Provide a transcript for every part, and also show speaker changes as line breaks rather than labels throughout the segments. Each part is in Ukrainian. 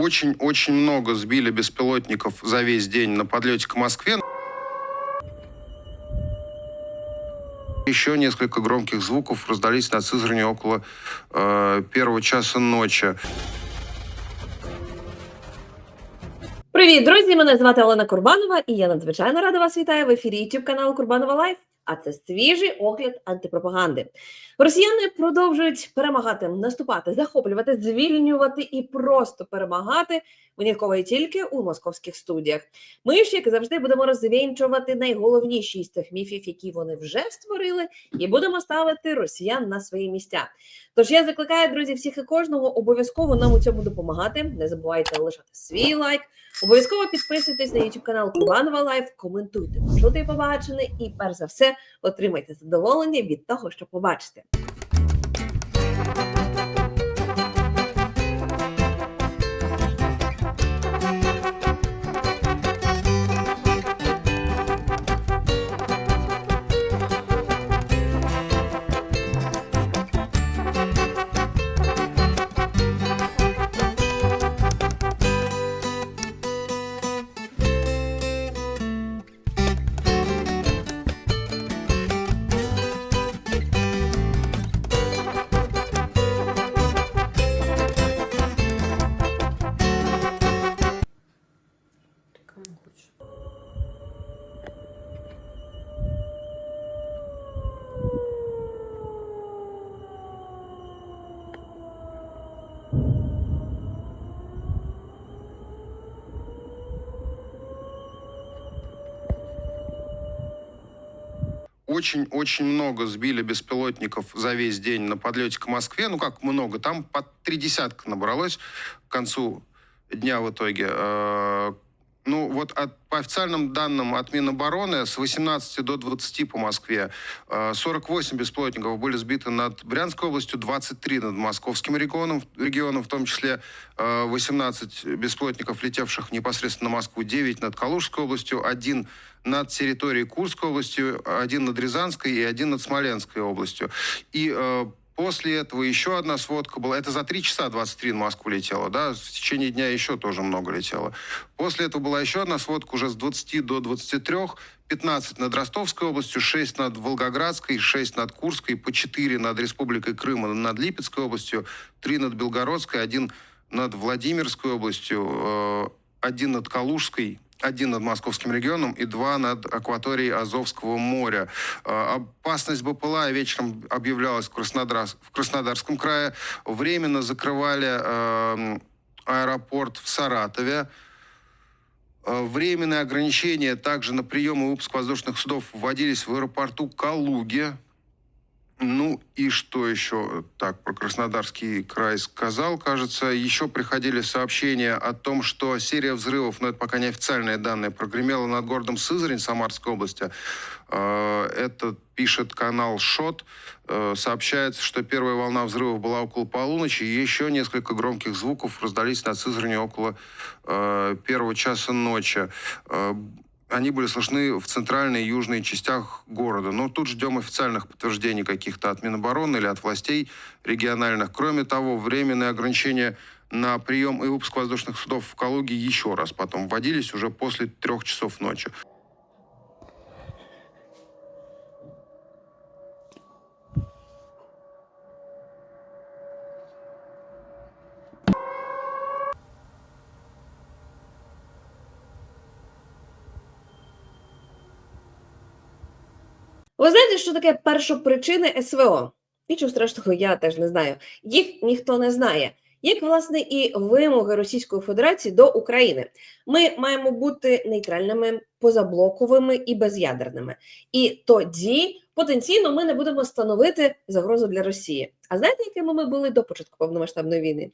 Очень-очень много сбили беспилотников за весь день на подлете к Москве. Еще несколько громких звуков раздались над Сызранью около э, первого часа ночи.
Привіт, друзі! Мене звати Олена Курбанова, і я надзвичайно рада вас вітаю в ефірі YouTube каналу Курбанова Лайф. А це свіжий огляд антипропаганди. Росіяни продовжують перемагати, наступати, захоплювати, звільнювати і просто перемагати винятково і тільки у московських студіях. Ми ж, як завжди, будемо розвінчувати найголовніші з тих міфів, які вони вже створили, і будемо ставити росіян на свої місця. Тож я закликаю, друзі, всіх і кожного обов'язково нам у цьому допомагати. Не забувайте лишати свій лайк. Обов'язково підписуйтесь на YouTube канал Курбанова Лайф, коментуйте, почути і побачене, і перш за все отримайте задоволення від того, що побачите.
Очень-очень много сбили беспилотников за весь день на подлете к Москве. Ну, как много? Там по три десятка набралось к концу дня в итоге. Э, Ну, вот от, по официальным данным от Минобороны с 18 до 20 по Москве э, 48 беспилотников были сбиты над Брянской областью, 23 над московским регионом, регионом в том числе э, 18 беспилотников, летевших непосредственно на Москву, 9 над Калужской областью, один над территорией Курской областью, один над Рязанской и один над Смоленской областью. И э, После этого еще одна сводка была. Это за 3 часа 23 на Москву летело, да? В течение дня еще тоже много летело. После этого была еще одна сводка уже с 20 до 23. 15 над Ростовской областью, 6 над Волгоградской, 6 над Курской, по 4 над Республикой Крым и над Липецкой областью, 3 над Белгородской, 1 над Владимирской областью, э, 1 над Калужской, один над московским регионом и два над акваторией Азовского моря. Э, Опасность БПЛА вечером объявлялась в, Краснодар, в Краснодарском крае. Временно закрывали э, аэропорт в Саратове. Э, Временные ограничения также на прием и выпуск воздушных судов вводились в аэропорту Калуги. Ну и что еще так про Краснодарский край сказал? Кажется, еще приходили сообщения о том, что серия взрывов, но это пока не официальные данные, прогремела над городом Сызрань Самарской области. Э, Это пишет канал ШОТ. Э, Сообщается, что первая волна взрывов была около полуночи, и еще несколько громких звуков раздались над Сызранью около э, первого часа ночи. Они были слышны в центральной и южной частях города. Но тут ждем официальных подтверждений каких-то от Минобороны или от властей региональных. Кроме того, временные ограничения на прием и выпуск воздушных судов в Калуге еще раз потом вводились уже после трех часов ночи.
Ви знаєте, що таке першопричини СВО? Нічого страшного, я теж не знаю. Їх ніхто не знає. Як власне і вимоги Російської Федерації до України, ми маємо бути нейтральними, позаблоковими і без'ядерними. І тоді потенційно ми не будемо становити загрозу для Росії. А знаєте, якими ми були до початку повномасштабної війни?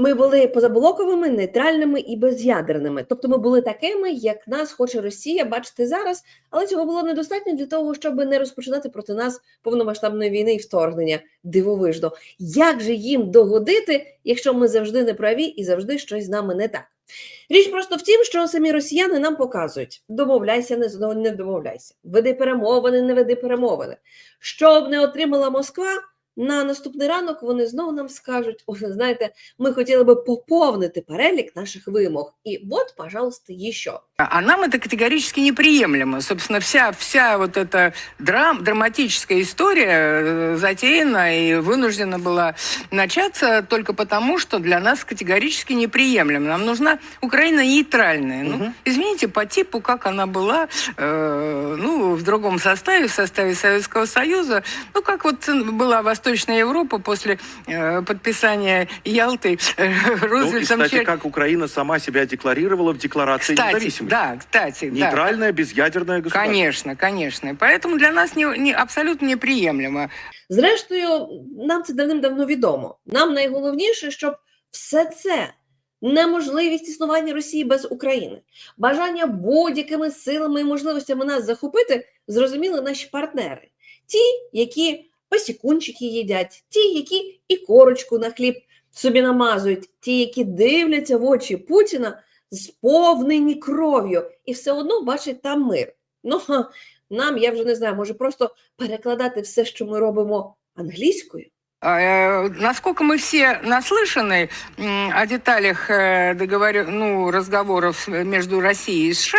Ми були позаблоковими, нейтральними і без'ядерними. Тобто ми були такими, як нас хоче Росія бачити зараз, але цього було недостатньо для того, щоб не розпочинати проти нас повномасштабної війни і вторгнення дивовижно. Як же їм догодити, якщо ми завжди не праві і завжди щось з нами не так? Річ просто в тім, що самі росіяни нам показують: домовляйся, не не домовляйся, веди перемовини, не веди перемовини. Що б не отримала Москва, на наступний ранок вони знову нам скажуть: «Ой, знаєте, ми хотіли би поповнити перелік наших вимог. І от, пожалуйста, ще.
А нам это категорически неприемлемо. Собственно, вся, вся вот эта драм, драматическая история э, затеяна и вынуждена была начаться только потому, что для нас категорически неприемлемо. Нам нужна Украина нейтральная. Ну,
Мгм.
извините, по типу, как она была, э, ну, в другом составе, в составе Советского Союза, ну, как вот была Восточная Европа после э, подписания Ялты э,
Ну, и,
Рузвельтом.
кстати,
Чер-
как Украина сама себя декларировала в Декларации
Кстати,
независимости.
да, кстати, да.
Нейтральное, безъядерное государство.
Конечно, конечно. И Поэтому для нас не, не- абсолютно неприемлемо.
Зрештою, нам це давним-давно відомо. Нам найголовніше, щоб все це неможливість існування Росії без України, бажання будь-якими силами і можливостями нас захопити, зрозуміли наші партнери. Ті, які посікунчики їдять, ті, які і корочку на хліб собі намазують, ті, які дивляться в очі Путіна, сповнені кров'ю, і все одно бачать там мир. Ну, нам, я вже не знаю, може просто перекладати все, що ми робимо англійською.
Э, Насколько мы все наслышаны о деталях э, договор... ну, разговоров между Россией и США,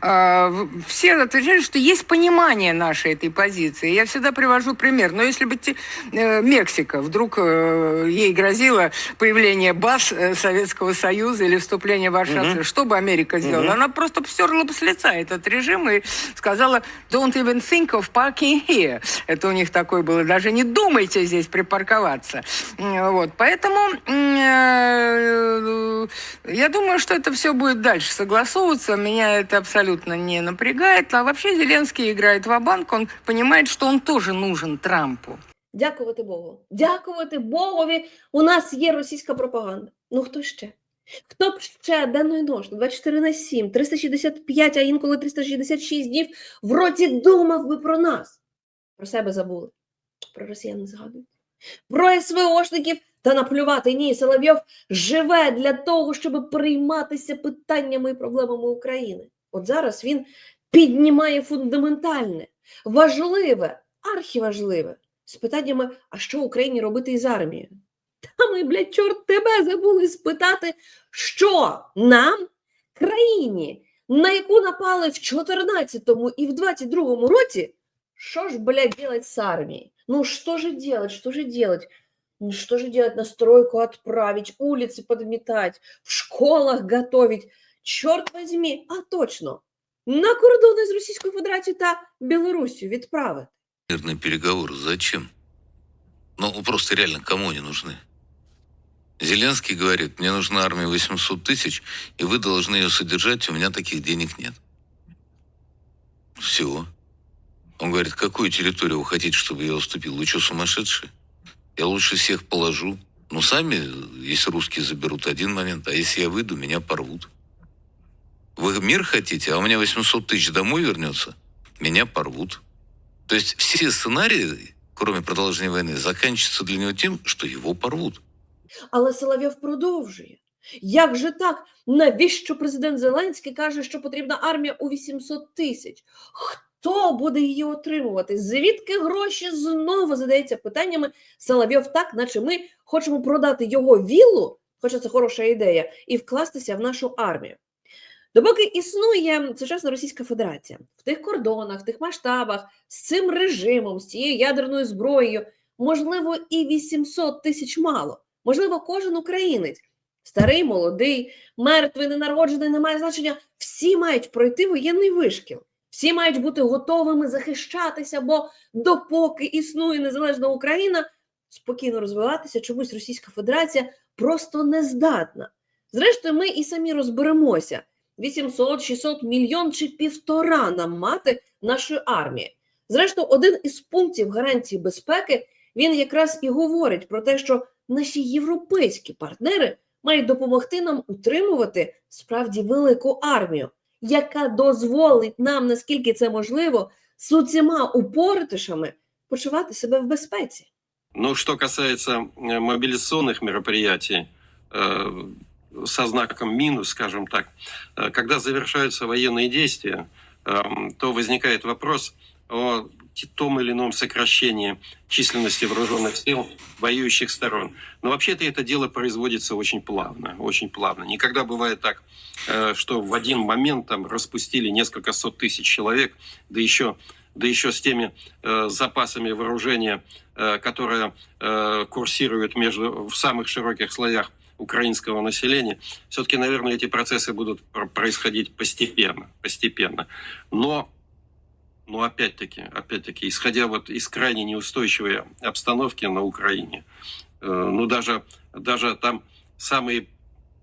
э, все отвечают, что есть понимание нашей этой позиции. Я всегда привожу пример. Но если бы те- Мексика вдруг ей грозило появление баз Советского Союза или вступление в Варшавское,
Мгм.
что бы Америка сделала?
Мгм.
Она просто стерла бы с лица этот режим и сказала, don't even think of parking here. Это у них такое было. Даже не думайте здесь припарковаться. М, Вот. Поэтому м, э, я думаю, что это все будет дальше согласовываться. Меня это абсолютно не напрягает. А вообще Зеленский играет в банк Он понимает, что он тоже нужен Трампу.
Дякувати Богу. Дякувати Богові. У нас є російська пропаганда. Ну хто ще? Хто б ще денно й ночно, 24 на 7, 365, а інколи 366 днів в роті думав би про нас. Про себе забули. Про росіян не згадують. Про СВОшників та наплювати. Ні, Соловйов живе для того, щоб прийматися питаннями і проблемами України. От зараз він піднімає фундаментальне, важливе, архіважливе з питаннями, а що Україні робити із армією? Та ми, блядь, чорт тебе забули спитати, що нам, країні, на яку напали в 14-му і в 22-му році, що ж, блядь, делать з армією? Ну, що же делать, що же делать? Ну, Что же делать? На стройку отправить, улицы подметать, в школах готовить. Чорт возьми, а точно, на кордони з Російською Федерацією та Білоруссю відправити.
Мирные переговоры зачем? Ну, просто реально, кому они нужны? Зеленский говорит, мне нужна армия 800 тысяч, и вы должны ее содержать, у меня таких денег нет. Всего. Он говорит, какую территорию вы хотите, чтобы я уступил? Вы что, сумасшедшие? Я лучше всех положу. Ну, сами, если русские заберут один момент, а если я выйду, меня порвут. Вы мир хотите, а у меня 800 тысяч домой вернется, меня порвут. То есть все сценарии, кроме продолжения войны, заканчиваются для него тем, что его порвут.
Але Соловйов продовжує. Як же так? Навіщо президент Зеленський каже, що потрібна армія у 800 тисяч? Хто Буде її отримувати? Звідки гроші знову задається питаннями Соловйов так, наче ми хочемо продати його віллу, хоча це хороша ідея, і вкластися в нашу армію. Допоки існує сучасна Російська Федерація в тих кордонах, в тих масштабах, з цим режимом, з цією ядерною зброєю, можливо, і 800 тисяч мало. Можливо, кожен українець, старий, молодий, мертвий, ненароджений, не має значення. Всі мають пройти воєнний вишкіл. Всі мають бути готовими захищатися, бо допоки існує незалежна Україна, спокійно розвиватися, чомусь Російська Федерація просто не здатна. Зрештою, ми і самі розберемося: 800, 600, мільйон чи півтора нам мати нашої армії. Зрештою, один із пунктів гарантії безпеки він якраз і говорить про те, що наші європейські партнери мають допомогти нам утримувати справді велику армію, яка дозволить нам, наскільки це можливо, з усіма упоритишами почувати себе в безпеці.
Ну, что касается э, мобилизационных мероприятий э, со знаком минус, скажем так, э, когда завершаются военные действия, эм, то возникает вопрос о те- том или ином сокращении численности вооруженных сил воюющих сторон. Но вообще-то это дело производится очень плавно, очень плавно. Никогда бывает так, э, что в один момент там распустили несколько сот тысяч человек, да еще, да еще с теми э, запасами вооружения, э, которые э, курсируют между, в самых широких слоях украинского населения. Все-таки, наверное, эти процессы будут пр- происходить постепенно, постепенно. Но но опять-таки, опять-таки, исходя вот из крайне неустойчивой обстановки на Украине, э, ну даже, даже там самые,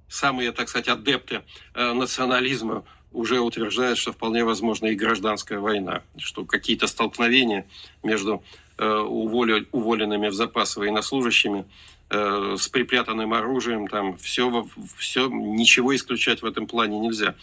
самые, так сказать, адепты э, национализма уже утверждают, что вполне возможна и гражданская война, что какие-то столкновения между э, уволенными в запас военнослужащими с припрятанным оружием, там все, все, ничего исключать в этом плане нельзя.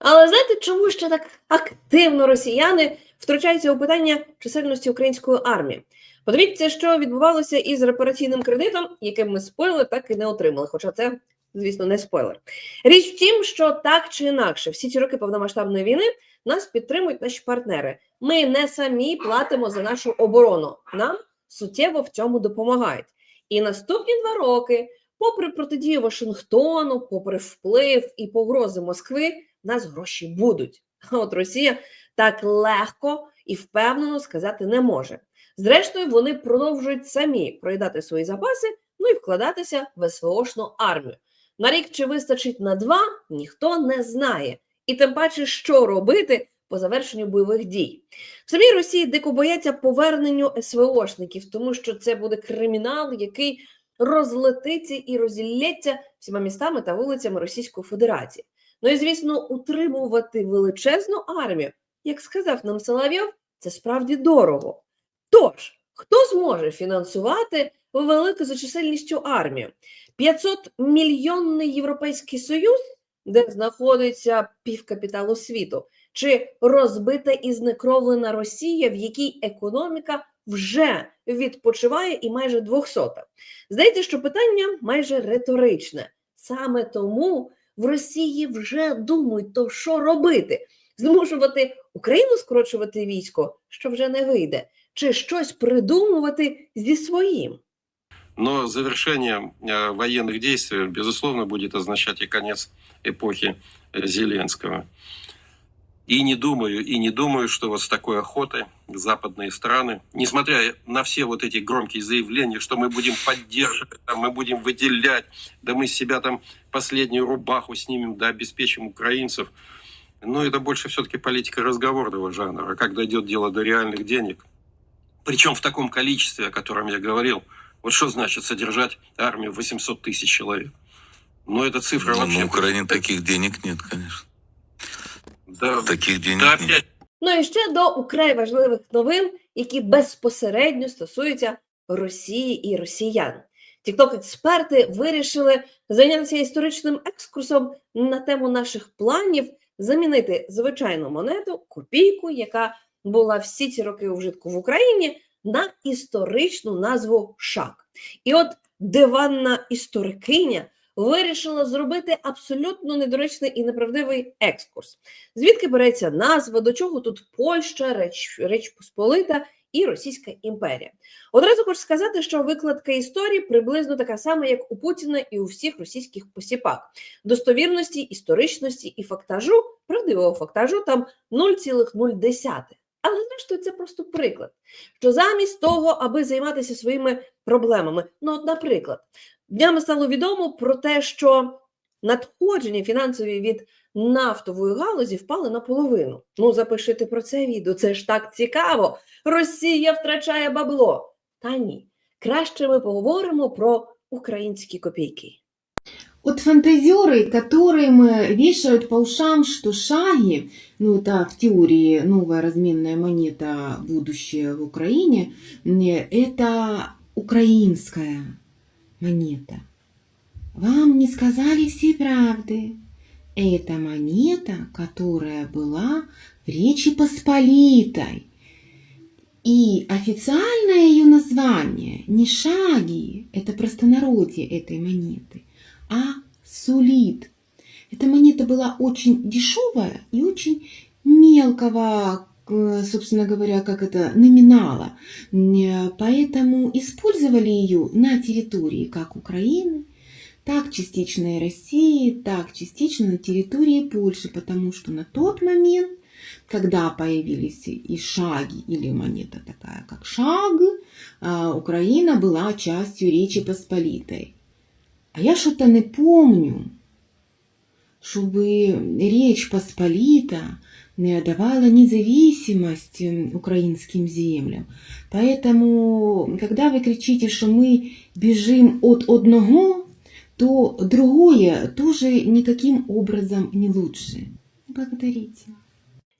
Але знаєте, чому ще так активно росіяни втручаються у питання чисельності української армії? Подивіться, що відбувалося із репараційним кредитом, яким ми спойлер так і не отримали. Хоча це, звісно, не спойлер. Річ в тім, що так чи інакше, всі ці роки повномасштабної війни нас підтримують наші партнери. Ми не самі платимо за нашу оборону. Нам суттєво в цьому допомагають. І наступні два роки, попри протидію Вашингтону, попри вплив і погрози Москви, в нас гроші будуть. А от Росія так легко і впевнено сказати не може. Зрештою, вони продовжують самі проїдати свої запаси, ну і вкладатися в СВОшну армію. На рік чи вистачить на два, ніхто не знає. І тим паче, що робити по завершенню бойових дій. В самій Росії дико бояться поверненню СВОшників, тому що це буде кримінал, який розлетиться і розілється всіма містами та вулицями Російської Федерації. Ну і звісно, утримувати величезну армію, як сказав нам Соловйов, це справді дорого. Тож, хто зможе фінансувати велику за чисельністю армію? 500 мільйонний Європейський Союз, де знаходиться півкапіталу світу, чи розбита і знекровлена Росія, в якій економіка вже відпочиває і майже 200. Здається, що питання майже риторичне. Саме тому в Росії вже думають, то що робити? Змушувати Україну скорочувати військо, що вже не вийде, чи щось придумувати зі своїм.
Но завершение э, военных действий, безусловно, будет означать и конец эпохи э, Зеленского. И не думаю, и не думаю, что вот с такой охотой западные страны, несмотря на все вот эти громкие заявления, что мы будем поддерживать, там, мы будем выделять, да мы с себя там последнюю рубаху снимем, да обеспечим украинцев, но это больше все-таки политика разговорного жанра. Когда идет дело до реальных денег, причем в таком количестве, о котором я говорил, вот что значит содержать армию 800 тысяч человек? Ну, эта цифра
Ну,
вообще...
на Украине таких денег нет, конечно.
Да,
Таких денег
да
нет.
Ну і ще до украй важливих новин, які безпосередньо стосуються Росії і росіян. Тікток-експерти вирішили зайнятися історичним екскурсом на тему наших планів замінити звичайну монету, копійку, яка була всі ці роки у вжитку в Україні, на історичну назву шак. І от диванна історикиня вирішила зробити абсолютно недоречний і неправдивий екскурс. Звідки береться назва, до чого тут Польща, Реч, Реч Посполита і Російська імперія? Одразу хочу сказати, що викладка історії приблизно така сама, як у Путіна і у всіх російських посіпак. Достовірності, історичності і фактажу, правдивого фактажу там 0,0. Але зрештою це просто приклад. Що замість того, аби займатися своїми проблемами, ну, от, наприклад, днями стало відомо про те, що надходження фінансові від нафтової галузі впали наполовину. Ну, запишите про це відео, це ж так цікаво. Росія втрачає бабло. Та ні. Краще ми поговоримо про українські копійки.
Вот фантазеры, которым э, вешают по ушам, что шаги, ну это в теории новая разменная монета будущее в Украине, не, это украинская монета. Вам не сказали все правды. Это монета, которая была в Речи Посполитой. И официальное ее название не шаги, это простонародье этой монеты, а сулит. Эта монета была очень дешевая и очень мелкого собственно говоря, как это, номинала. М, Поэтому использовали ее на территории как Украины, так частично и России, так частично на территории Польши, потому что на тот момент, когда появились и шаги, или монета такая, как шаг, а, Украина была частью Речи Посполитой. А я что-то не помню, чтобы Речь Посполита не давала независимость м, украинским землям. Поэтому, когда вы кричите, что мы бежим от одного, то другое тоже никаким образом не лучше. Благодарите.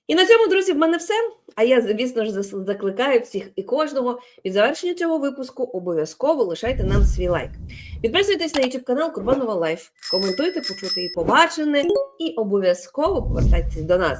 І на цьому, друзі, в мене все. А я, звісно ж, зас- закликаю всіх і кожного від завершення цього випуску обов'язково лишайте нам свій лайк. Підписуйтесь на YouTube канал Курбанова Лайф, коментуйте, почути і побачене, і обов'язково повертайтесь до нас.